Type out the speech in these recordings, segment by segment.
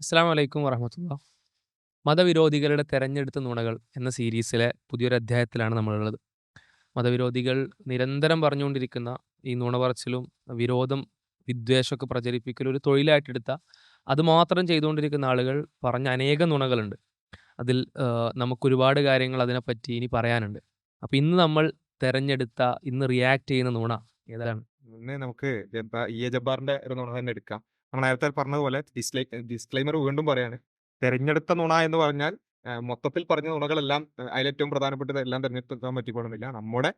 അസ്സാം വലൈക്കും വറഹമത്തുള്ള മതവിരോധികളുടെ തെരഞ്ഞെടുത്ത നുണകൾ എന്ന സീരീസിലെ പുതിയൊരു അധ്യായത്തിലാണ് നമ്മളുള്ളത്. മതവിരോധികൾ നിരന്തരം പറഞ്ഞുകൊണ്ടിരിക്കുന്ന ഈ നുണ പറച്ചിലും വിരോധം വിദ്വേഷമൊക്കെ പ്രചരിപ്പിക്കലും ഒരു തൊഴിലായിട്ടെടുത്ത അത് മാത്രം ചെയ്തുകൊണ്ടിരിക്കുന്ന ആളുകൾ പറഞ്ഞ അനേകം നുണകളുണ്ട്. അതിൽ നമുക്കൊരുപാട് കാര്യങ്ങൾ അതിനെപ്പറ്റി ഇനി പറയാനുണ്ട്. അപ്പം ഇന്ന് നമ്മൾ തെരഞ്ഞെടുത്ത ഇന്ന് റിയാക്ട് ചെയ്യുന്ന നുണ ഏതാണ്? നമുക്ക് ഈ ജബ്ബാറിന്റെ ഒരു നുണ തന്നെ എടുക്കാം. നമ്മൾ നേരത്തെ പറഞ്ഞതുപോലെ ഡിസ്ലൈ ഡിസ്ക്ലൈമർ വീണ്ടും പറയാണ്. തെരഞ്ഞെടുത്ത നുണ എന്ന് പറഞ്ഞാൽ മൊത്തത്തിൽ പറഞ്ഞ നുണകളെല്ലാം അതിലേറ്റവും പ്രധാനപ്പെട്ടത് എല്ലാം തിരഞ്ഞെടുക്കാൻ പറ്റിക്കൊള്ളുന്നില്ല നമ്മുടെ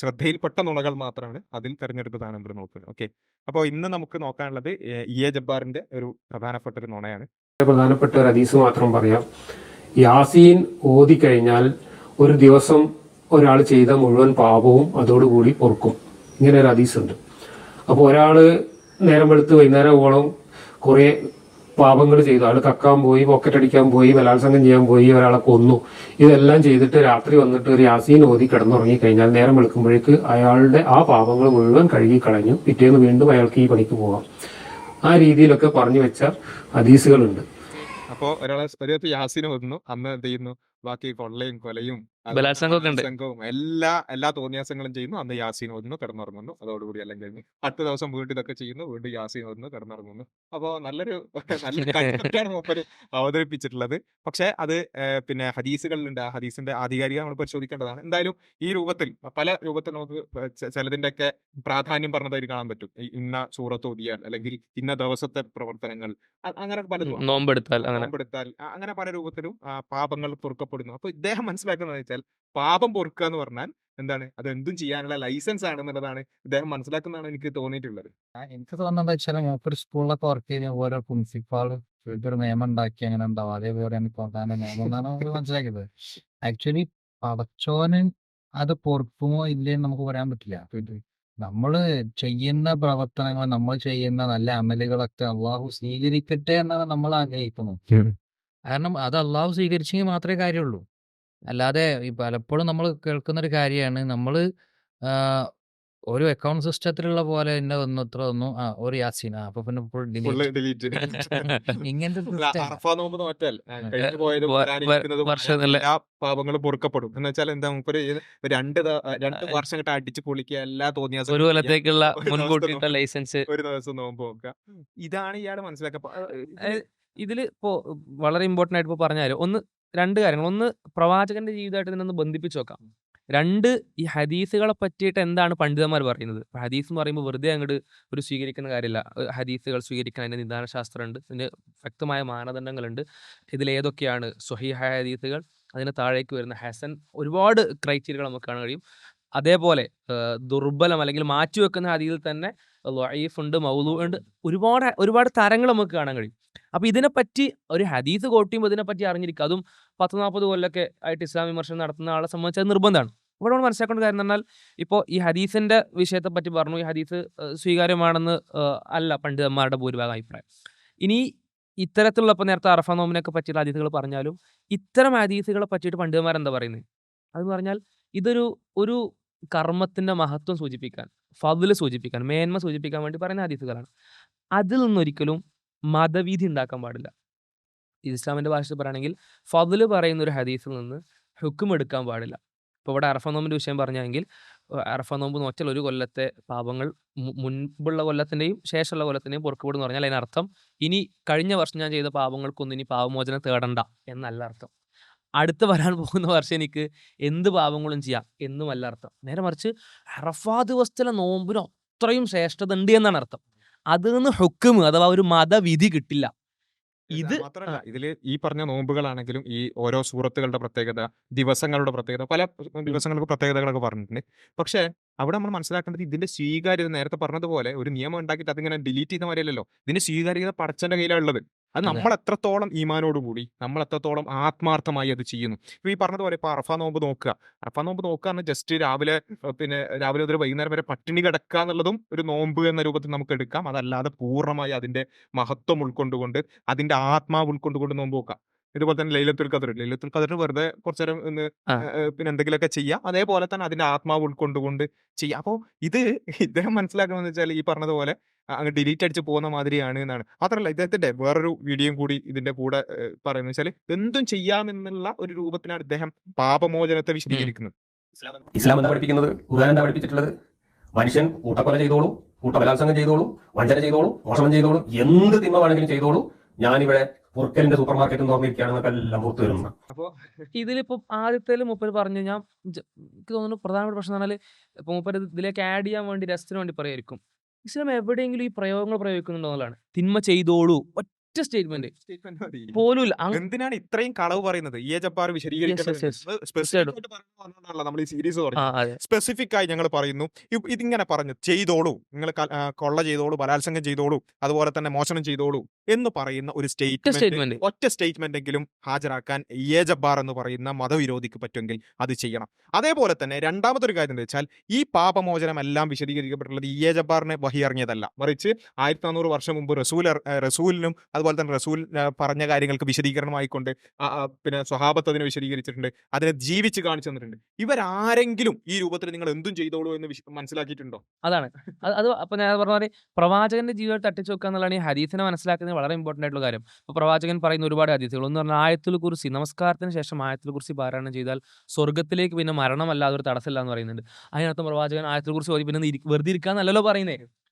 ശ്രദ്ധയിൽപ്പെട്ട നുണകൾ മാത്രമാണ് അതിൽ തിരഞ്ഞെടുത്തതാണ് നമ്മൾ നോക്കുന്നത് ഓക്കെ. അപ്പോൾ ഇന്ന് നമുക്ക് നോക്കാനുള്ളത് ഇ എ ജബ്ബാറിന്റെ ഒരു പ്രധാനപ്പെട്ട ഒരു നുണയാണ്. പ്രധാനപ്പെട്ട ഒരു ഹദീസ് മാത്രം പറയാം. യാസീൻ ഓതി കഴിഞ്ഞാൽ ഒരു ദിവസം ഒരാൾ ചെയ്ത മുഴുവൻ പാപവും അതോടുകൂടി പൊറുക്കും. ഇങ്ങനെ ഒരു ഹദീസ് ഉണ്ട്. അപ്പോൾ ഒരാൾ നേരം വെളുത്ത് വൈകുന്നേരം ഓളം കുറേ പാപങ്ങൾ ചെയ്തു. ആൾ കക്കാൻ പോയി പോക്കറ്റ് അടിക്കാൻ പോയി ബലാത്സംഗം ചെയ്യാൻ പോയി ഒരാളെ കൊന്നു. ഇതെല്ലാം ചെയ്തിട്ട് രാത്രി വന്നിട്ട് ഒരു യാസീൻ ഓതി കിടന്നുറങ്ങി കഴിഞ്ഞാൽ നേരം വെളുക്കുമ്പോഴേക്ക് അയാളുടെ ആ പാപങ്ങൾ മുഴുവൻ കഴുകി കളഞ്ഞു പിറ്റേന്ന് വീണ്ടും അയാൾക്ക് ഈ പണിക്ക് പോകാം. ആ രീതിയിലൊക്കെ പറഞ്ഞു വെച്ച ഹദീസുകളുണ്ട്. അപ്പോൾ ഒരാളെ ഒരു യാസീൻ വന്നു അന്ന് എന്ത് ചെയ്യുന്നു? ബാക്കി കൊള്ളയും കൊലയും ബലാത്സംഗമൊക്കെ ഉണ്ട്. ബലാത്സംഗവും. എല്ലാ എല്ലാ തോന്നിയാസങ്ങളും ചെയ്യുന്നു. അന്ന് യാസീൻ ഓതുന്നു കിടന്നുറങ്ങുന്നു. അതോടുകൂടി എല്ലാം കഴിഞ്ഞു അടുത്ത ദിവസം വീണ്ടും ഇതൊക്കെ ചെയ്യുന്നു. വീണ്ടും യാസീൻ ഓതുന്നു കിടന്നുറങ്ങുന്നു. അപ്പോൾ നല്ലൊരു നല്ല കൺസെപ്റ്റാണ് മൂപ്പര് അവതരിപ്പിച്ചിട്ടുള്ളത്. പക്ഷേ അത് പിന്നെ ഹദീസുകളിലുണ്ട്. ആ ഹദീസിന്റെ ആധികാരിക നമ്മൾ പരിശോധിക്കേണ്ടതാണ്. എന്തായാലും ഈ രൂപത്തിൽ പല രൂപത്തിൽ നമുക്ക് ചിലതിന്റെ ഒക്കെ പ്രാധാന്യം പറഞ്ഞതായിട്ട് കാണാൻ പറ്റും. ഇന്ന സൂറത്ത് ഓതിയാൽ അല്ലെങ്കിൽ ഇന്ന ദിവസത്തെ പ്രവർത്തനങ്ങൾ. അങ്ങനെ പലതും നോമ്പെടുത്താൽ അങ്ങനെ. നോമ്പെടുത്താൽ അങ്ങനെ പല രൂപത്തിലും പാപങ്ങൾ പൊറുക്കപ്പെടുന്നു. അപ്പൊ ഇദ്ദേഹം മനസ്സിലാക്കുന്നത് വെച്ചാൽ പാപം പൊറുക്കുക എന്ന് പറഞ്ഞാൽ എന്താണ്? അത് എന്തും ചെയ്യാനുള്ള ലൈസൻസ് ആണ് എന്നുള്ളതാണ് ഇദ്ദേഹം മനസ്സിലാക്കുന്നതാണ് എനിക്ക് തോന്നിയിട്ടുള്ളത്. എനിക്ക് തോന്നുന്നത് വെച്ചാൽ ഒരു സ്കൂളിലൊക്കെ വർക്ക് ചെയ്ത ഓരോ പ്രിൻസിപ്പാൾ ഒരു നിയമം ഉണ്ടാക്കി അങ്ങനെ ഉണ്ടാവും. അതേപോലെ പ്രധാന നിയമം എന്നാണ് നമുക്ക് മനസ്സിലാക്കിയത്. ആക്ച്വലി പടച്ചോന് അത് പൊറുക്കുമോ ഇല്ലേന്ന് നമുക്ക് പറയാൻ പറ്റില്ല. നമ്മൾ ചെയ്യുന്ന പ്രവർത്തനങ്ങൾ നമ്മൾ ചെയ്യുന്ന നല്ല അമലുകളൊക്കെ അള്ളാഹു സ്വീകരിക്കട്ടെ എന്നാണ് നമ്മൾ ആഗ്രഹിക്കുന്നത്. കാരണം അത് അള്ളാഹു സ്വീകരിച്ചെങ്കിൽ മാത്രമേ കാര്യമുള്ളൂ. അല്ലാതെ ഈ പലപ്പോഴും നമ്മൾ കേൾക്കുന്നൊരു കാര്യമാണ്. നമ്മൾ ഒരു അക്കൗണ്ട് സിസ്റ്റത്തിലുള്ള പോലെ തന്നെ വന്നു ഇത്ര വന്നു. ആ ഒരു യാസീന ആ അപ്പൊ പിന്നെ ഫുൾ ഫുള്ള് ഡിലീറ്റ് ഡിലീറ്റ് ഇങ്ങനത്തെ ഒരു system. ഇല്ല. അറഫ നോമ്പ് നോറ്റാൽ ആ, കഴിഞ്ഞു പോയതും വ- വരാനിരിക്കുന്നതും വർഷം നല്ല- എല്ലാ പാപങ്ങളും പൊറുക്കപ്പെടും. എന്ന് വെച്ചാൽ എന്താ മുപ്പൊരു രണ്ട് രണ്ട് വർഷം കിട്ട അടിച്ച് പൊളിക്കുക എല്ലാ തോന്നിയാസം ഒരു കൊല്ലത്തേക്കുള്ള ഒരു ദിവസത്തെ മുൻകൂട്ടിയിട്ട നോമ്പ്. ലൈസൻസ്. ഒരു ദിവസം നോമ്പ് നോക്കുക. ഇതാണ് ഇയാൾ മനസ്സിലാക്കുക ഇതിൽ ഇപ്പോൾ വളരെ ഇമ്പോർട്ടന്റ് ആയിട്ട് ഇപ്പോൾ പറഞ്ഞാലും ഒന്ന് രണ്ട് കാര്യങ്ങൾ. ഒന്ന് പ്രവാചകന്റെ ജീവിതമായിട്ട് ഇതിനൊന്ന് ബന്ധിപ്പിച്ച് നോക്കാം. രണ്ട് ഈ ഹദീസുകളെ പറ്റിയിട്ട് എന്താണ് പണ്ഡിതന്മാർ പറയുന്നത്? ഹദീസ് എന്ന് പറയുമ്പോൾ വെറുതെ അങ്ങോട്ട് ഒരു സ്വീകരിക്കുന്ന കാര്യമില്ല ഹദീസുകൾ സ്വീകരിക്കാൻ അതിന്റെ നിദാന ശാസ്ത്രമുണ്ട് ഇതിന് വ്യക്തമായ മാനദണ്ഡങ്ങളുണ്ട്. ഇതിലേതൊക്കെയാണ് സ്വഹീഹായ ഹദീസുകൾ അതിന് താഴേക്ക് വരുന്ന ഹസൻ ഒരുപാട് ക്രൈറ്റീരിയകൾ നമുക്ക് കാണാൻ കഴിയും. അതേപോലെ ദുർബലം അല്ലെങ്കിൽ മാറ്റിവെക്കുന്ന ഹദീസിൽ തന്നെ ലൊയീഫ് ഉണ്ട് മൗലു ഉണ്ട്. ഒരുപാട് ഒരുപാട് തരങ്ങൾ നമുക്ക് കാണാൻ കഴിയും. അപ്പൊ ഇതിനെപ്പറ്റി ഒരു ഹദീസ് കോട്ട് ചെയ്യുമ്പോൾ ഇതിനെപ്പറ്റി അറിഞ്ഞിരിക്കുക. അതും പത്ത് നാൽപ്പത് കൊല്ലൊക്കെ ആയിട്ട് ഇസ്ലാം വിമർശനം നടത്തുന്ന ആളെ സംബന്ധിച്ച് അത് നിർബന്ധമാണ്. ഇവിടെ നമ്മൾ മനസ്സിലാക്കേണ്ട കാര്യം എന്ന് പറഞ്ഞാൽ ഇപ്പോൾ ഈ ഹദീസിന്റെ വിഷയത്തെ പറ്റി പറഞ്ഞു. ഈ ഹദീസ് സ്വീകാര്യമാണെന്ന് അല്ല പണ്ഡിതന്മാരുടെ ഭൂരിഭാഗം അഭിപ്രായം. ഇനി ഇത്തരത്തിലുള്ള ഇപ്പോൾ നേരത്തെ അറഫ നോമിനൊക്കെ പറ്റിയുള്ള ഹദീസുകൾ പറഞ്ഞാലും ഇത്തരം ഹദീസുകളെ പറ്റിയിട്ട് പണ്ഡിതന്മാരെന്താ പറയുന്നത് അതെന്ന് പറഞ്ഞാൽ ഇതൊരു ഒരു കർമ്മത്തിന്റെ മഹത്വം സൂചിപ്പിക്കാൻ. ഫതിൽ സൂചിപ്പിക്കാൻ മേന്മ സൂചിപ്പിക്കാൻ വേണ്ടി പറയുന്ന ഹദീസുകളാണ്. അതിൽ നിന്നൊരിക്കലും മതവീതി ഉണ്ടാക്കാൻ പാടില്ല. ഇസ്ലാമിന്റെ ഭാഷയിൽ പറയുകയാണെങ്കിൽ ഫതിൽ പറയുന്ന ഒരു ഹദീസിൽ നിന്ന് ഹുക്കും എടുക്കാൻ പാടില്ല. ഇപ്പോൾ ഇവിടെ അറഫ നോമ്പിന്റെ വിഷയം പറഞ്ഞെങ്കിൽ അറഫ നോമ്പ് നോച്ചാൽ ഒരു കൊല്ലത്തെ പാപങ്ങൾ മുൻപുള്ള കൊല്ലത്തിന്റെയും ശേഷമുള്ള കൊല്ലത്തിന്റെയും പൊറുക്കപ്പെടും പറഞ്ഞാൽ അതിനർത്ഥം ഇനി കഴിഞ്ഞ വർഷം ഞാൻ ചെയ്ത പാപങ്ങൾക്കൊന്നും ഇനി പാപമോചനം തേടണ്ട എന്നല്ല അർത്ഥം. അടുത്ത് വരാൻ പോകുന്ന വർഷം എനിക്ക് എന്ത് പാപങ്ങളും ചെയ്യാം എന്നുമല്ല അർത്ഥം. നേരെ മറിച്ച് അറഫാ ദിവസത്തിലെ നോമ്പിന് അത്രയും ശ്രേഷ്ഠത ഉണ്ട് എന്നാണ് അർത്ഥം. അതിൽ നിന്ന് ഹുക്കും അഥവാ ഒരു മതവിധി കിട്ടില്ല. ഇത് മാത്രമല്ല ഇതിൽ ഈ പറഞ്ഞ നോമ്പുകളാണെങ്കിലും ഈ ഓരോ സൂറത്തുകളുടെ പ്രത്യേകത ദിവസങ്ങളുടെ പ്രത്യേകത പല ദിവസങ്ങൾക്ക് പ്രത്യേകതകളൊക്കെ പറഞ്ഞിട്ടുണ്ട്. പക്ഷേ അവിടെ നമ്മൾ മനസ്സിലാക്കേണ്ടത് ഇതിന്റെ സ്വീകാര്യത നേരത്തെ പറഞ്ഞതുപോലെ ഒരു നിയമം ഉണ്ടാക്കിയിട്ട് അതിങ്ങനെ ഡിലീറ്റ് ചെയ്ത മാതിരിയല്ലോ ഇതിന്റെ സ്വീകാര്യത പടച്ചന്റെ കയ്യിലാണ് ഉള്ളത്. അത് നമ്മൾ എത്രത്തോളം ഈമാനോടുകൂടി നമ്മൾ എത്രത്തോളം ആത്മാർത്ഥമായി അത് ചെയ്യുന്നു. ഇപ്പൊ ഈ പറഞ്ഞതുപോലെ ഇപ്പൊ അറഫ നോമ്പ് നോക്കുക. അറഫ നോമ്പ് നോക്കുക എന്ന് ജസ്റ്റ് രാവിലെ പിന്നെ രാവിലെ മുതൽ വൈകുന്നേരം വരെ പട്ടിണി കിടക്കുക എന്നുള്ളതും ഒരു നോമ്പ് എന്ന രൂപത്തിൽ നമുക്ക് എടുക്കാം. അതല്ലാതെ പൂർണമായി അതിന്റെ മഹത്വം ഉൾക്കൊണ്ടുകൊണ്ട് അതിന്റെ ആത്മാവ് ഉൾക്കൊണ്ടുകൊണ്ട് നോമ്പ് നോക്കാം ഇതുപോലെ തന്നെ ലൈലത്തുൽ ഖദർ. ലൈലത്തുൽ ഖദർ വെറുതെ കുറച്ചു നേരം ഒന്ന് പിന്നെ എന്തെങ്കിലുമൊക്കെ ചെയ്യാം. അതേപോലെ തന്നെ അതിന്റെ ആത്മാവ് ഉൾക്കൊണ്ടുകൊണ്ട് ചെയ്യാം. അപ്പോൾ ഇത് ഇദ്ദേഹം മനസ്സിലാക്കുന്നത് വെച്ചാൽ ഈ പറഞ്ഞതുപോലെ അങ്ങ് ഡിലീറ്റ് അടിച്ച് പോകുന്ന മാതിരിയാണ് എന്നാണ്. മാത്രമല്ല ഇദ്ദേഹത്തിന്റെ വേറൊരു വീഡിയോയും കൂടി ഇതിന്റെ കൂടെ പറയുന്നത് വെച്ചാൽ എന്തും ചെയ്യാമെന്നുള്ള ഒരു രൂപത്തിലാണ് ഇദ്ദേഹം പാപമോചനത്തെ വിശദീകരിക്കുന്നത്. ഇസ്ലാം എന്താ പഠിപ്പിക്കുന്നത്? ഖുർആൻ എന്താ പഠിപ്പിച്ചിട്ടുള്ളത്? മനുഷ്യൻ കൂട്ടക്കൊല ചെയ്തോളൂ കൂട്ടബലാത്സംഗം ചെയ്തോളൂ വഞ്ചന ചെയ്തോളൂ മോഷണം ചെയ്തോളൂ എന്ത് തിന്മ വേണമെങ്കിലും ചെയ്തോളൂ. ഞാനിവിടെ പുറക്കലിന്റെ സൂപ്പർ മാർക്കറ്റ് തുറന്നിരിക്കുകയാണെന്നൊക്കെ എല്ലാം പുറത്തു വരുന്നു അപ്പോൾ ഇതിലിപ്പോ ആദ്യത്തേൽ മൂപ്പര് പറഞ്ഞു ഞാൻ എനിക്ക് തോന്നുന്നു പ്രധാനപ്പെട്ട പ്രശ്നം എന്ന് പറഞ്ഞാൽ ഇപ്പൊ മൂപ്പര് ഇതിലേക്ക് ആഡ് ചെയ്യാൻ വേണ്ടി രസത്തിന് വേണ്ടി പറയായിരിക്കും. ഇസ്ലാം എവിടെയെങ്കിലും ഈ പ്രയോഗങ്ങൾ പ്രയോഗിക്കുന്നുണ്ടോ എന്നുള്ളതാണ്. തിന്മ ചെയ്തോളൂ. സ്റ്റേറ്റ്മെന്റ്. സ്റ്റേറ്റ്മെന്റ് പോലും എന്തിനാണ് ഇത്രയും കളവ് പറയുന്നത്? ഇ എ ആയിട്ട് നമ്മൾ ഈ സീരീസ് സ്പെസിഫിക് ആയി ഞങ്ങൾ പറയുന്നു. ഇതിങ്ങനെ പറഞ്ഞു. ചെയ്തോളൂ. നിങ്ങൾ കൊള്ള ചെയ്തോളൂ. ബലാത്സംഗം ചെയ്തോളൂ. അതുപോലെ തന്നെ മോഷണം ചെയ്തോളൂ എന്ന് പറയുന്ന ഒരു സ്റ്റേറ്റ്മെന്റ്. ഒറ്റ സ്റ്റേറ്റ്മെന്റ് എങ്കിലും ഹാജരാക്കാൻ എ ജബ്ബാർ എന്ന് പറയുന്ന മതവിരോധിക്ക് പറ്റുമെങ്കിൽ അത് ചെയ്യണം. അതേപോലെ തന്നെ രണ്ടാമത്തെ ഒരു കാര്യം എന്താ വെച്ചാൽ ഈ പാപമോചനം എല്ലാം വിശദീകരിക്കപ്പെട്ടുള്ളത് ഇ എ ജബ്ബാറിനെ ബഹിയറിഞ്ഞതല്ല മറിച്ച് ആയിരത്തി നാനൂറ് വർഷം മുമ്പ് റസൂൽ റസൂലിനും അതുപോലെ തന്നെ റസൂൽ പറഞ്ഞ കാര്യങ്ങൾക്ക് വിശദീകരണമായിക്കൊണ്ട് പിന്നെ സ്വഹാബത്ത് അതിനെ വിശദീകരിച്ചിട്ടുണ്ട്. അതിനെ ജീവിച്ച് കാണിച്ചു തന്നിട്ടുണ്ട്. ഇവരാരെങ്കിലും ഈ രൂപത്തിൽ നിങ്ങൾ എന്തും ചെയ്തോളൂ എന്ന് മനസ്സിലാക്കിയിട്ടുണ്ടോ? അതാണ്. അത് അപ്പൊ ഞാൻ പറഞ്ഞ പോലെ പ്രവാചകന്റെ ജീവിതം തട്ടിച്ചു വെക്കുക എന്നുള്ളതാണ് ഈ ഹദീസിനെ മനസ്സിലാക്കുന്നത് വളരെ ഇമ്പോർട്ടന്റ് ആയിട്ടുള്ള കാര്യം. അപ്പൊ പ്രവാചകൻ പറയുന്ന ഒരുപാട് ഹദീസുകൾ. എന്ന് പറഞ്ഞാൽ ആയത്തിൽ കുറിച്ച് നമസ്കാരത്തിന് ശേഷം ആയത്തിൽ കുറിച്ച് പാരായണം ചെയ്താൽ സ്വർഗത്തിലേക്ക് പിന്നെ മരണമല്ലാതെ ഒരു തടസ്സമില്ല എന്ന് പറയുന്നുണ്ട്. അതിനർത്ഥം പ്രവാചകൻ ആയത്തിൽ കുറിച്ച് പിന്നെ വെറുതെ ഇരിക്കാന്നല്ലല്ലോ പറയുന്നേ. ഇന്ന്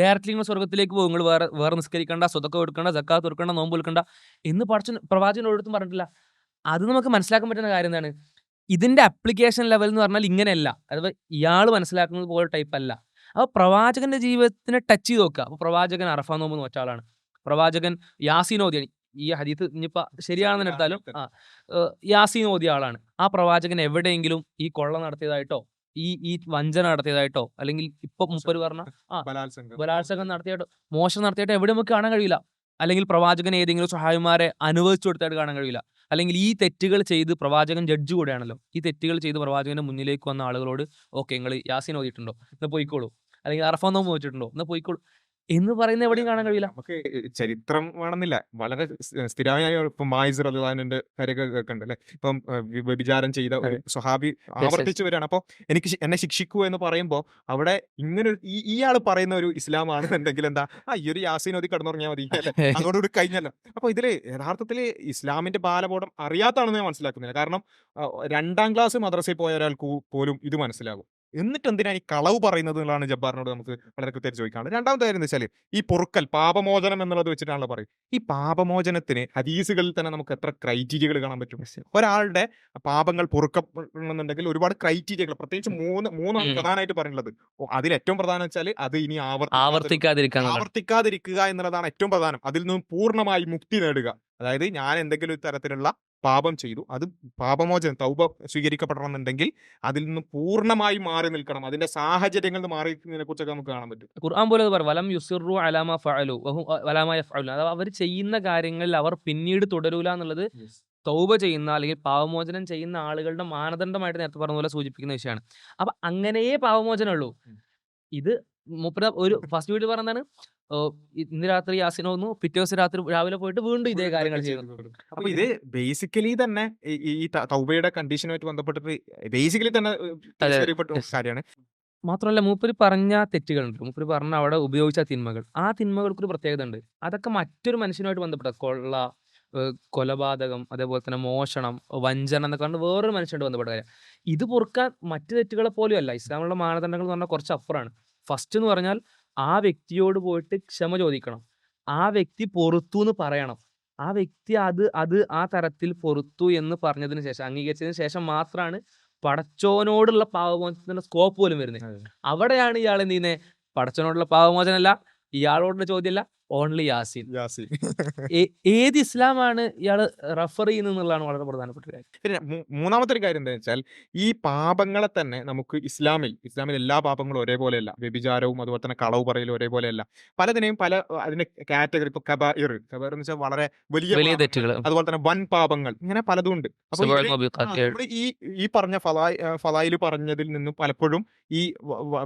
ഡയറക്റ്റ്ലി നിങ്ങൾ സ്വർഗത്തിലേക്ക് പോകും. നിങ്ങൾ വേറെ വേറെ നിസ്കരിക്കേണ്ട സ്വതൊക്കെ കൊടുക്കേണ്ട ജക്കാത്ത് കൊടുക്കേണ്ട നോമ്പ് കൊടുക്കേണ്ട എന്ന് പഠിച്ച പ്രവാചകൻ ഒരിടത്തും പറഞ്ഞിട്ടില്ല. അത് നമുക്ക് മനസ്സിലാക്കാൻ പറ്റുന്ന കാര്യം എന്താണ്? ഇതിന്റെ അപ്ലിക്കേഷൻ ലെവൽ എന്ന് പറഞ്ഞാൽ ഇങ്ങനെയല്ല. അഥവാ ഇയാൾ മനസ്സിലാക്കുന്നത് പോലെ ടൈപ്പ് അല്ല. അപ്പോൾ പ്രവാചകന്റെ ജീവിതത്തിനെ ടച്ച് ചെയ്ത് നോക്കുക. അപ്പോൾ പ്രവാചകൻ അറഫ നോമ്പ് നോറ്റ ആളാണ്. പ്രവാചകൻ യാസീൻ ഓതിയാണ്. ഈ ഹരീത്ത് ഇനിയിപ്പോ ശരിയാണെന്ന് എടുത്താലും ആ ഏഹ് യാസീൻ ഓതിയ ആളാണ്. ആ പ്രവാചകൻ എവിടെയെങ്കിലും ഈ കൊള്ള നടത്തിയതായിട്ടോ ഈ ഈ വഞ്ചന നടത്തിയതായിട്ടോ? അല്ലെങ്കിൽ ഇപ്പൊ മുപ്പര് പറഞ്ഞ ആ ബലാത്സംഗം. നടത്തിയായിട്ടോ മോശം നടത്തിയായിട്ടോ എവിടെ നമുക്ക് കാണാൻ കഴിയില്ല. അല്ലെങ്കിൽ പ്രവാചകൻ ഏതെങ്കിലും സഹായിമാരെ അനുവദിച്ചു കൊടുത്തായിട്ട് കാണാൻ കഴിയില്ല. അല്ലെങ്കിൽ ഈ തെറ്റുകൾ ചെയ്ത് പ്രവാചകൻ ജഡ്ജ് കൂടെയാണല്ലോ. ഈ തെറ്റുകൾ ചെയ്ത് പ്രവാചകന്റെ മുന്നിലേക്ക് വന്ന ആളുകളോട് ഓക്കെ നിങ്ങൾ യാസീൻ ഓതിയിട്ടുണ്ടോ? എന്ന് പോയിക്കോളൂ. അല്ലെങ്കിൽ അറഫ നോമ്പ് വെച്ചിട്ടുണ്ടോ എന്ന് പോയിക്കോളൂ. എന്ന് പറയുന്ന എവിടെയും കാണാൻ കഴിയില്ല. നമുക്ക് ചരിത്രം വേണമെന്നില്ല. വളരെ സ്ഥിരമായ ഇപ്പൊ മായിസ് റദ്വാനിന്റെ കാര്യമൊക്കെ കേൾക്കുന്നുണ്ട് അല്ലെ? ഇപ്പം വ്യഭിചാരം ചെയ്ത ഒരു സ്വഹാബി ആവർത്തിച്ചു വരികയാണ്. അപ്പൊ എനിക്ക് എന്നെ ശിക്ഷിക്കൂ എന്ന് പറയുമ്പോൾ അവിടെ ഇങ്ങനെ ഒരു- ഈ ഇയാൾ പറയുന്ന ഒരു ഇസ്ലാം ആണെന്നുണ്ടെങ്കിൽ എന്താ? ആ ഈ ഒരു യാസീൻ ഓതി കടന്നുറങ്ങിയാൽ മതി അതോടുകൂടി കഴിഞ്ഞല്ലോ. അപ്പൊ ഇതിൽ യഥാർത്ഥത്തിൽ ഇസ്ലാമിന്റെ ബാലബോധം അറിയാത്താണെന്ന് ഞാൻ മനസ്സിലാക്കുന്നില്ല. കാരണം രണ്ടാം ക്ലാസ് മദ്രസയിൽ പോയ ഒരാൾക്ക് പോലും ഇത് മനസ്സിലാകും എന്നിട്ട് എന്തിനാ ഈ കളവ് പറയുന്നത് എന്നുള്ളതാണ് ജബ്ബാറിനോട് നമുക്ക് വളരെ കൃത്യമായിട്ട് ചോദിക്കാനുള്ളത്. രണ്ടാമത്തെ കാര്യം എന്താ വെച്ചാൽ ഈ പൊറുക്കൽ പാപമോചനം എന്നുള്ളത് വെച്ചിട്ടാണല്ലോ പറയും ഈ പാപമോചനത്തിന് ഹദീസുകളിൽ തന്നെ നമുക്ക് എത്ര ക്രൈറ്റീരിയകൾ കാണാൻ പറ്റും? ഒരാളുടെ പാപങ്ങൾ പൊറുക്കപ്പെടണമെന്നുണ്ടെങ്കിൽ ഒരുപാട് ക്രൈറ്റീരിയകൾ പ്രത്യേകിച്ച് മൂന്ന് മൂന്നാണ് പ്രധാനമായിട്ട് പറയുന്നത്. അതിൽ ഏറ്റവും പ്രധാനം വെച്ചാൽ അത് ഇനി ആവർത്തിക്കാതിരിക്കുക ആവർത്തിക്കാതിരിക്കുക എന്നുള്ളതാണ് ഏറ്റവും പ്രധാനം. അതിൽ നിന്നും പൂർണമായി മുക്തി നേടുക. അതായത് ഞാൻ എന്തെങ്കിലും ഒരു തരത്തിലുള്ള പാപം ചെയ്തു. അത് പാപമോചനം തൗബ സ്വീകരിക്കപ്പെടണമെന്നുണ്ടെങ്കിൽ അതിൽ നിന്ന് പൂർണമായി മാറി നിൽക്കണം. അതിന്റെ സാഹചര്യങ്ങളിൽ നിന്ന് മാറി നിൽക്കുന്നതിനെ കുറിച്ചൊക്കെ നമുക്ക് കാണാൻ പറ്റും. ഖുർആൻ പോലെ അത് പറയും വലം യുസിറു അലാമ ഫഅലു വഹും വലാമ യഫ്അലു അഥവാ അവർ ചെയ്യുന്ന കാര്യങ്ങളിൽ അവർ പിന്നീട് തുടരൂല എന്നുള്ളത് തൗബ ചെയ്യുന്ന അല്ലെങ്കിൽ പാവമോചനം ചെയ്യുന്ന ആളുകളുടെ മാനദണ്ഡമായിട്ട് നേരത്തെ പറഞ്ഞ പോലെ സൂചിപ്പിക്കുന്ന വിഷയമാണ്. അപ്പൊ അങ്ങനെയേ പാവമോചനമുള്ളൂ ഇത് മുപ്പത് ഒരു ഫസ്റ്റ് വീട്ടിൽ പറഞ്ഞതാണ് ഇന്ന് രാത്രി യാസിന് വന്നു. പിറ്റേ ദിവസം രാത്രി രാവിലെ പോയിട്ട് വീണ്ടും ഇതേ കാര്യങ്ങൾ ചെയ്യുന്നു. അപ്പൊ ഇത് ബേസിക്കലി തന്നെ ഈ- തൗബയുടെ കണ്ടീഷനുമായിട്ട് ബന്ധപ്പെട്ടിട്ട് ബേസിക്കലി തന്നെ ഒരു. കാര്യമാണ്. മാത്രമല്ല മൂപ്പര് പറഞ്ഞ തെറ്റുകളുണ്ട്. മൂപ്പര് പറഞ്ഞ അവിടെ ഉപയോഗിച്ച തിന്മകൾ. ആ തിന്മകൾക്കൊരു പ്രത്യേകത ഉണ്ട്. അതൊക്കെ മറ്റൊരു മനുഷ്യനുമായിട്ട് ബന്ധപ്പെട്ട. കൊള്ള കൊലപാതകം അതേപോലെ തന്നെ മോഷണം വഞ്ചന എന്നൊക്കെ പറഞ്ഞ വേറൊരു മനുഷ്യനുമായിട്ട് ബന്ധപ്പെട്ട കാര്യം. ഇത് പൊറുക്കാൻ മറ്റു തെറ്റുകളെ പോലും അല്ല ഇസ്ലാമിലുള്ള മാനദണ്ഡങ്ങൾ എന്ന് പറഞ്ഞാൽ കുറച്ച് അപ്പുറമാണ് ഫസ്റ്റ് എന്ന് പറഞ്ഞാൽ ആ വ്യക്തിയോട് പോയിട്ട് ക്ഷമ ചോദിക്കണം. ആ വ്യക്തി പൊറുത്തു എന്ന് പറയണം. ആ വ്യക്തി അത് അത് ആ തരത്തിൽ പൊറുത്തു എന്ന് പറഞ്ഞതിന് ശേഷം അംഗീകരിച്ചതിന് ശേഷം മാത്രമാണ് പടച്ചോനോടുള്ള പാവമോചനത്തിന്റെ സ്കോപ്പ് പോലും വരുന്നത്. അവിടെയാണ് ഇയാൾ എന്ത് ചെയ്യുന്നത്? പടച്ചോനോടുള്ള പാവമോചനമല്ല ഇയാളോടുള്ള ചോദ്യമല്ല ഓൺലി യാസീൻ. യാസിൻ. ഏത് ഇസ്ലാമാണ് ഇയാൾ റെഫർ ചെയ്യുന്നത് എന്നുള്ളതാണ് വളരെ പ്രധാനപ്പെട്ട കാര്യം. പിന്നെ മൂന്നാമത്തെ ഒരു കാര്യം എന്താണെന്ന് വെച്ചാൽ ഈ പാപങ്ങളെ തന്നെ നമുക്ക് ഇസ്ലാമിൽ ഇസ്ലാമിൽ എല്ലാ പാപങ്ങളും ഒരേപോലെയല്ല. വ്യഭിചാരവും അതുപോലെ തന്നെ കളവ് പറയലും ഒരേപോലെയല്ല. പലതിനെയും പല അതിന്റെ കാറ്റഗറി ഇപ്പൊ കബായിർ കബായിർ എന്ന് വെച്ചാൽ വളരെ വലിയ വലിയ തെറ്റുകൾ അതുപോലെ തന്നെ വൻ പാപങ്ങൾ. ഇങ്ങനെ പലതും ഉണ്ട്. അപ്പൊ സുബഹ് ഇതിൽ ആ, മുബിഖാത്ത് നമ്മൾ ഈ ഈ പറഞ്ഞ ഫലായി ഫലായിൽ പറഞ്ഞതിൽ നിന്നും പലപ്പോഴും ഈ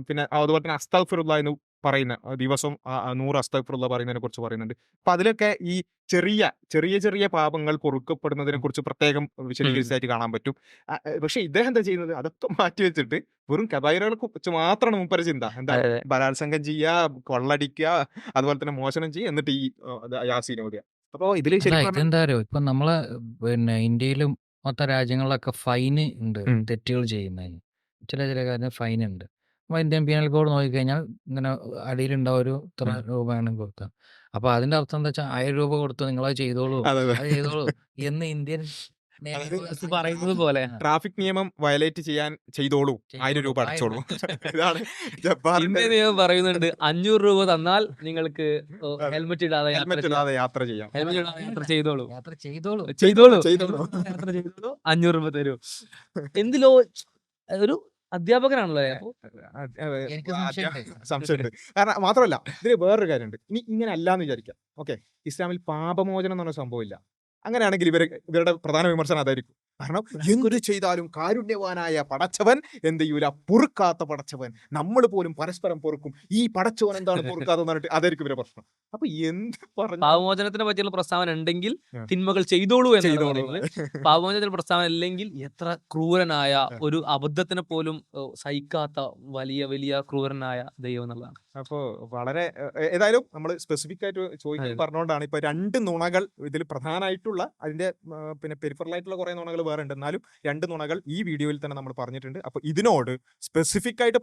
പിന്നെ അതുപോലെ തന്നെ അസ്താഫിറുള്ള എന്ന് പറയുന്ന ദിവസവും ദിവസം നൂറ് അസ്തഫുള്ള പറയുന്നതിനെ കുറിച്ച് പറയുന്നുണ്ട്. അപ്പൊ അതിലൊക്കെ ഈ ചെറിയ ചെറിയ ചെറിയ പാപങ്ങൾ പൊറുക്കപ്പെടുന്നതിനെ കുറിച്ച് പ്രത്യേകം വിശദീകരിച്ചായിട്ട് കാണാൻ പറ്റും. പക്ഷെ ഇദ്ദേഹം എന്താ ചെയ്യുന്നത്? അതൊക്കെ മാറ്റി വെച്ചിട്ട് വെറും കബായിറുകളെ കുറിച്ച് മാത്രമാണ് മുപ്പര ചിന്ത. എന്താ. ബലാത്സംഗം ചെയ്യുക കൊള്ളടിക്കുക അതുപോലെ തന്നെ മോശനം ചെയ്യുക എന്നിട്ട് ഈ ഓതുക അപ്പൊ പറഞ്ഞാൽ ഇതെന്താ അറിയോ? ഇപ്പൊ നമ്മളെ പിന്നെ ഇന്ത്യയിലും മൊത്തം രാജ്യങ്ങളിലൊക്കെ ഫൈന് ഉണ്ട്. തെറ്റുകൾ ചെയ്യുന്നതിന്. ചില ചില കാര്യം ഫൈൻ ഉണ്ട്. അപ്പൊ ഇന്ത്യൻ പീനൽ കോഡ് നോക്കിക്കഴിഞ്ഞാൽ ഇങ്ങനെ അടിയിലുണ്ടാവും ഒരു ഇത്ര. രൂപയാണ് കൊടുക്കുക അപ്പൊ അതിന്റെ അർത്ഥം എന്താ വെച്ചാൽ ആയിരം രൂപ കൊടുത്തു നിങ്ങളത് ചെയ്തോളൂ. അതെ ചെയ്തോളൂ. എന്ന് ഇന്ത്യൻ നിയമവ്യവസ്ഥ പറയുന്നത് പോലെ. ട്രാഫിക് നിയമം വയലേറ്റ് ചെയ്യാൻ ചെയ്തോളൂ. ആയിരം രൂപ അടച്ചോളൂ. ഇതാണ് ജബ്ബാറിന്റെ ഇന്ത്യ നിയമം പറയുന്നുണ്ട് അഞ്ഞൂറ് രൂപ തന്നാൽ നിങ്ങൾക്ക് ഹെൽമെറ്റ് ഇടാതെ യാത്ര ഹെൽമെറ്റ് ചെയ്യാം. ഇടാതെ യാത്ര ചെയ്യാം. ഹെൽമെറ്റ് ഇടാതെ യാത്ര ചെയ്തോളൂ. യാത്ര ചെയ്തോളൂ. ചെയ്തോളൂ. ചെയ്തോളൂ. യാത്ര ചെയ്തോളൂ. അഞ്ഞൂറ് രൂപ തരൂ. എന്തിലോ ഒരു അധ്യാപകനാണല്ലോ സംശയമുണ്ട്. കാരണം മാത്രമല്ല ഇതിൽ വേറൊരു കാര്യമുണ്ട്. ഇനി ഇങ്ങനെ അല്ല എന്ന് വിചാരിക്കാം ഓക്കെ. ഇസ്ലാമിൽ പാപമോചനം എന്ന് പറഞ്ഞ ഇല്ല. അങ്ങനെയാണെങ്കിൽ ഇവർ ഇവരുടെ പ്രധാന വിമർശനം അതായിരിക്കും. കാരണം എന്ത് ചെയ്താലും കാരുണ്യവാനായ പടച്ചവൻ എന്ത് ചെയ്യൂല? പൊറുക്കാത്ത പടച്ചവൻ. നമ്മൾ പോലും പരസ്പരം പൊറുക്കും. ഈ പടച്ചവൻ എന്താണ് പൊറുക്കാത്തത് പറഞ്ഞിട്ട് അതായിരിക്കും ഇവരെ പ്രശ്നം. അപ്പൊ എന്ത് പറഞ്ഞു പാവമോചനത്തിനെ പറ്റിയുള്ള പ്രസ്താവന ഉണ്ടെങ്കിൽ തിന്മകൾ ചെയ്തോളൂ ചെയ്തോളൂ. പാവമോചന പാവമോചനത്തിന് പ്രസ്താവന അല്ലെങ്കിൽ എത്ര ക്രൂരനായ ഒരു അബദ്ധത്തിനെ പോലും സഹിക്കാത്ത വലിയ വലിയ ക്രൂരനായ ദൈവം എന്നുള്ളതാണ്. അപ്പോ വളരെ ഏതായാലും നമ്മൾ സ്പെസിഫിക് ആയിട്ട് ചോദിക്കാൻ പറഞ്ഞുകൊണ്ടാണ് ഇപ്പൊ രണ്ട് നുണകൾ ഇതിൽ പ്രധാനമായിട്ടുള്ള അതിന്റെ പിന്നെ പെരിഫറൽ ആയിട്ടുള്ള കുറെ നുണകൾ വേറെ ഉണ്ട് എന്നാലും രണ്ട് നുണകൾ ഈ വീഡിയോയിൽ തന്നെ നമ്മൾ പറഞ്ഞിട്ടുണ്ട്. അപ്പോൾ ഇതിനോട് സ്പെസിഫിക് ആയിട്ട്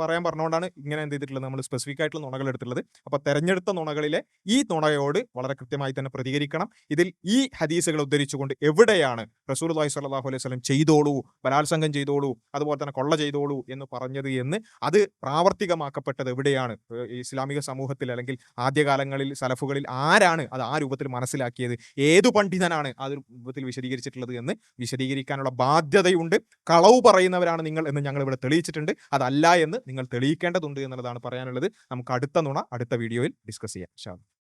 പറയാൻ പറഞ്ഞുകൊണ്ടാണ് ഇങ്ങനെ എന്ത് ചെയ്തിട്ടുള്ളത് നമ്മൾ സ്പെസിഫിക് ആയിട്ടുള്ള നുണകൾ എടുത്തിട്ടുള്ളത്. അപ്പൊ തെരഞ്ഞെടുത്ത നുണകളിലെ ഈ നുണയോട് വളരെ കൃത്യമായി തന്നെ പ്രതികരിക്കണം. ഇതിൽ ഈ ഹദീസുകൾ ഉദ്ധരിച്ചുകൊണ്ട് എവിടെയാണ് റസൂൽ അലൈഹി സ്വല്ലല്ലാഹു അലൈഹി സ്വലം ചെയ്തോളൂ ബലാത്സംഗം ചെയ്തോളൂ അതുപോലെ തന്നെ കൊള്ള ചെയ്തോളൂ എന്ന് പറഞ്ഞത് എന്ന് അത് പ്രാവർത്തികമാക്കപ്പെട്ടത് എവിടെയാണ്? ഇസ്ലാമിക സമൂഹത്തിൽ അല്ലെങ്കിൽ ആദ്യകാലങ്ങളിൽ സലഫുകളിൽ ആരാണ് അത് ആ രൂപത്തിൽ മനസ്സിലാക്കിയത്? ഏതു പണ്ഡിതനാണ് ആ രൂപത്തിൽ വിശദീകരിച്ചിട്ടുള്ളത് എന്ന് വിശദീകരിക്കാനുള്ള ബാധ്യതയുണ്ട്. കളവ് പറയുന്നവരാണ് നിങ്ങൾ എന്ന് ഞങ്ങൾ ഇവിടെ തെളിയിച്ചിട്ടുണ്ട്. അതല്ല എന്ന് നിങ്ങൾ തെളിയിക്കേണ്ടതുണ്ട് എന്നുള്ളതാണ് പറയാനുള്ളത്. നമുക്ക് അടുത്ത നുണ അടുത്ത വീഡിയോയിൽ ഡിസ്കസ് ചെയ്യാം. അല്ലാ.